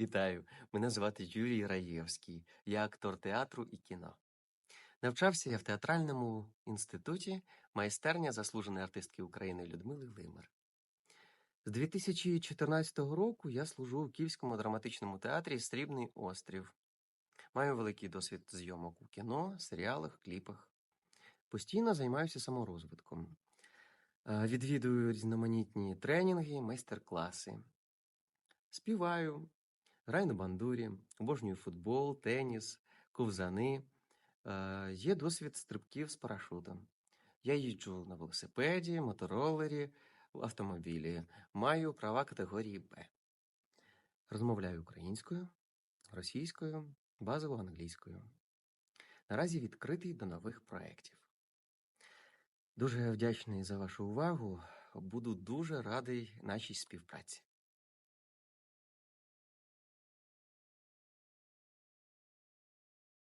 Вітаю! Мене звати Юрій Раєвський. Я актор театру і кіно. Навчався я в театральному інституті майстерня заслуженої артистки України Людмили Лимер. З 2014 року я служу у Київському драматичному театрі Срібний острів. Маю великий досвід зйомок у кіно, серіалах, кліпах. Постійно займаюся саморозвитком. Е, Відвідую різноманітні тренінги, майстер-класи. Співаю, граю на бандурі, обожнюю футбол, теніс, ковзани. Е, Є досвід стрибків з парашутом. Я їжджу на велосипеді, моторолері, автомобілі. Маю права категорії Б. Розмовляю українською, російською, базово англійською. Наразі відкритий до нових проєктів. Дуже вдячний за вашу увагу. Буду дуже радий нашій співпраці.